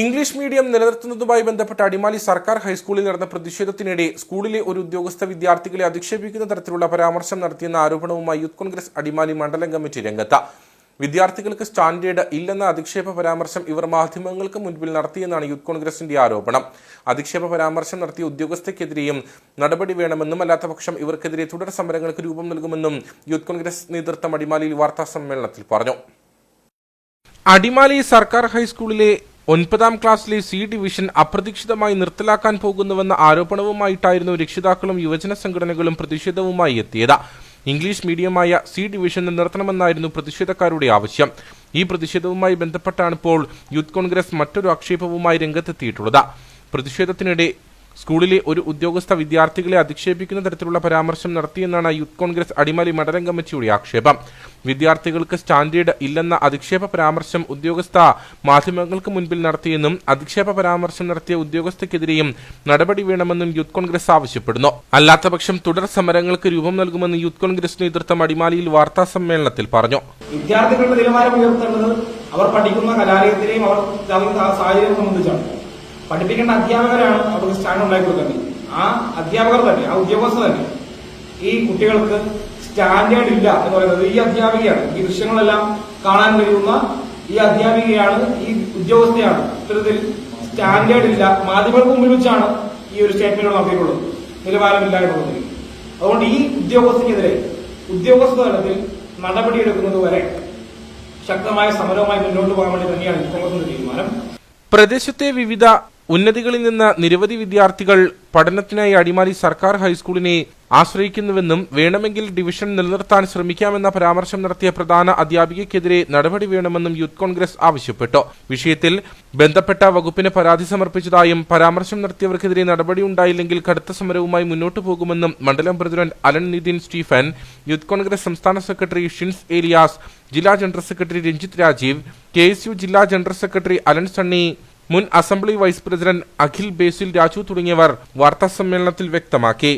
English medium നിലനിർത്തുന്നതുമായി ബന്ധപ്പെട്ട അടിമാലി സർക്കാർ ഹൈസ്കൂളിൽ നടന്ന പ്രതിഷേധത്തിനിടെ സ്കൂളിലെ ഒരു ഉദ്യോഗസ്ഥ വിദ്യാർത്ഥികളെ അധിക്ഷേപിക്കുന്ന തരത്തിലുള്ള പരാമർശം നടത്തിയെന്ന ആരോപണവുമായി യൂത്ത് കോൺഗ്രസ് അടിമാലി മണ്ഡലം കമ്മിറ്റി രംഗത്ത്. വിദ്യാർത്ഥികൾക്ക് സ്റ്റാൻഡേർഡ് ഇല്ലെന്ന അധിക്ഷേപ പരാമർശം ഇവർ മാധ്യമങ്ങൾക്ക് മുൻപിൽ നടത്തിയെന്നാണ് യൂത്ത് കോൺഗ്രസിന്റെ ആരോപണം. അധിക്ഷേപ പരാമർശം നടത്തിയ ഉദ്യോഗസ്ഥയ്ക്കെതിരെയും നടപടി വേണമെന്നും അല്ലാത്തപക്ഷം ഇവർക്കെതിരെ തുടർ സമരങ്ങൾക്ക് രൂപം നൽകുമെന്നും യൂത്ത് കോൺഗ്രസ് നേതൃത്വം അടിമാലിയിൽ വാർത്താ സമ്മേളനത്തിൽ പറഞ്ഞു. അടിമാലി സർക്കാർ ഹൈസ്കൂളിലെ ഒൻപതാം ക്ലാസ്സിലെ സി ഡിവിഷൻ അപ്രതീക്ഷിതമായി നിർത്തലാക്കാൻ പോകുന്നുവെന്ന ആരോപണവുമായിട്ടായിരുന്നു രക്ഷിതാക്കളും യുവജന സംഘടനകളും പ്രതിഷേധവുമായി എത്തിയത്. ഇംഗ്ലീഷ് മീഡിയമായ സി ഡിവിഷൻ നിർത്തണമെന്നായിരുന്നു പ്രതിഷേധക്കാരുടെ ആവശ്യം. ഈ പ്രതിഷേധവുമായി ബന്ധപ്പെട്ടാണ് ഇപ്പോൾ യൂത്ത് കോൺഗ്രസ് മറ്റൊരു ആക്ഷേപവുമായി രംഗത്തെത്തിയിട്ടുള്ളത്. പ്രതിഷേധത്തിനിടെ സ്കൂളിലെ ഒരു ഉദ്യോഗസ്ഥ വിദ്യാർത്ഥികളെ അധിക്ഷേപിക്കുന്ന തരത്തിലുള്ള പരാമർശം നടത്തിയെന്നാണ് യൂത്ത് കോൺഗ്രസ് അടിമാലി മണ്ഡലം കമ്മിറ്റിയുടെ ആക്ഷേപം. വിദ്യാർത്ഥികൾക്ക് സ്റ്റാൻഡേർഡ് ഇല്ലെന്ന അധിക്ഷേപ പരാമർശം ഉദ്യോഗസ്ഥ മാധ്യമങ്ങൾക്ക് മുൻപിൽ നടത്തിയെന്നും അധിക്ഷേപ പരാമർശം നടത്തിയ ഉദ്യോഗസ്ഥയ്ക്കെതിരെയും നടപടി വേണമെന്നും യൂത്ത് കോൺഗ്രസ് ആവശ്യപ്പെടുന്നു. അല്ലാത്തപക്ഷം തുടർ സമരങ്ങൾക്ക് രൂപം നൽകുമെന്ന് യൂത്ത് കോൺഗ്രസ് നേതൃത്വം അടിമാലിയിൽ വാർത്താ സമ്മേളനത്തിൽ പറഞ്ഞു. വിദ്യാർത്ഥികളുടെ നിലവാരം ഉയർത്തേണ്ടത് അവർ പഠിക്കുന്ന കലാലയത്തിലെയും അവർ സാഹചര്യം സംബന്ധിച്ചാണ്. പഠിപ്പിക്കേണ്ട അധ്യാപകരാണ് അവർക്ക് സ്റ്റാൻഡ് ഉണ്ടാക്കി കൊടുക്കുന്നത്. ആ അധ്യാപകർ തന്നെ ആ ഉദ്യോഗസ്ഥർ തന്നെ. ഈ കുട്ടികൾക്ക് സ്റ്റാൻഡേർഡ് ഇല്ല എന്ന് പറയുന്നത് ഈ അധ്യാപികയാണ്. ഈ ദൃശ്യങ്ങളെല്ലാം കാണാൻ കഴിയുന്ന ഈ അധ്യാപികയാണ് ഈ ഉദ്യോഗസ്ഥയാണ്. ഇത്തരത്തിൽ സ്റ്റാൻഡേർഡ് ഇല്ല. മാധ്യമങ്ങൾക്ക് മുമ്പിൽ വെച്ചാണ് ഈ ഒരു സ്റ്റേറ്റ്മെന്റ് നടത്തിയിട്ടുള്ളത്. നിലവാരമില്ല എന്നുള്ളത് അതുകൊണ്ട് ഈ ഉദ്യോഗസ്ഥക്കെതിരെ ഉദ്യോഗസ്ഥ തലത്തിൽ നടപടിയെടുക്കുന്നത് വരെ ശക്തമായ സമരവുമായി മുന്നോട്ട് പോകാൻ വേണ്ടി തന്നെയാണ് കോൺഗ്രസിന്റെ തീരുമാനം. പ്രദേശത്തെ വിവിധ ഉന്നതികളിൽ നിന്ന് നിരവധി വിദ്യാർത്ഥികൾ പഠനത്തിനായി അടിമാലി സർക്കാർ ഹൈസ്കൂളിനെ ആശ്രയിക്കുന്നുവെന്നും വേണമെങ്കിൽ ഡിവിഷൻ നിലനിർത്താൻ ശ്രമിക്കാമെന്ന പരാമർശം നടത്തിയ പ്രധാന അധ്യാപികയ്ക്കെതിരെ നടപടി വേണമെന്നും യൂത്ത് കോൺഗ്രസ് ആവശ്യപ്പെട്ടു. വിഷയത്തിൽ ബന്ധപ്പെട്ട വകുപ്പിന് പരാതി സമർപ്പിച്ചതായും പരാമർശം നടത്തിയവർക്കെതിരെ നടപടി ഉണ്ടായില്ലെങ്കിൽ കടുത്ത സമരവുമായി മുന്നോട്ടു പോകുമെന്നും മണ്ഡലം president Alan Nitin Stephen youth Congress സംസ്ഥാന സെക്രട്ടറി ഷിൻസ് ഏലിയാസ് ജില്ലാ general secretary Ranjith Rajeev K ജില്ലാ ജനറൽ സെക്രട്ടറി അലൻ സണ്ണി മുൻ assembly vice president Akhil Basil Raju തുടങ്ങിയവർ വാർത്താസമ്മേളനത്തിൽ വ്യക്തമാക്കി